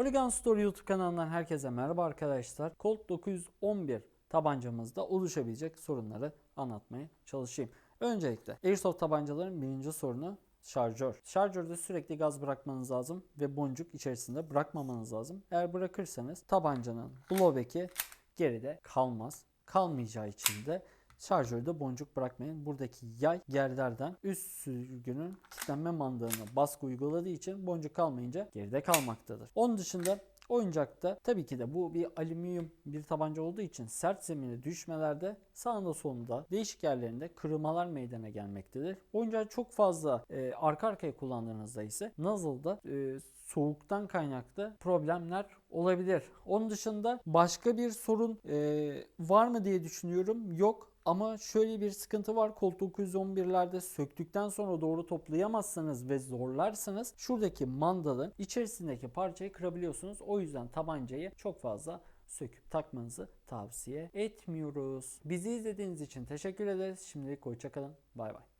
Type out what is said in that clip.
Polygon Store YouTube kanalından herkese merhaba arkadaşlar. Colt 911 tabancamızda oluşabilecek sorunları anlatmaya çalışayım. Öncelikle Airsoft tabancaların birinci sorunu şarjör. Şarjörde sürekli gaz bırakmanız lazım ve boncuk içerisinde bırakmamanız lazım. Eğer bırakırsanız tabancanın blowback'i geride kalmaz. Kalmayacağı için de şarjörde boncuk bırakmayın. Buradaki yay gerlerden üst sürgünün kilitlenme mandalına baskı uyguladığı için boncuk kalmayınca geride kalmaktadır. Onun dışında oyuncakta tabii ki de bu bir alüminyum bir tabanca olduğu için sert zemine düşmelerde sağında solunda değişik yerlerinde kırılmalar meydana gelmektedir. Oyuncağı çok fazla e, arka arkaya kullandığınızda ise nozzle'da e, soğuktan kaynaklı problemler olabilir. Onun dışında başka bir sorun e, var mı diye düşünüyorum. Yok. Ama şöyle bir sıkıntı var. Colt 911'lerde söktükten sonra doğru toplayamazsanız ve zorlarsanız şuradaki mandalın içerisindeki parçayı kırabiliyorsunuz. O yüzden tabancayı çok fazla söküp takmanızı tavsiye etmiyoruz. Bizi izlediğiniz için teşekkür ederiz. Şimdilik hoşçakalın. Bay bay.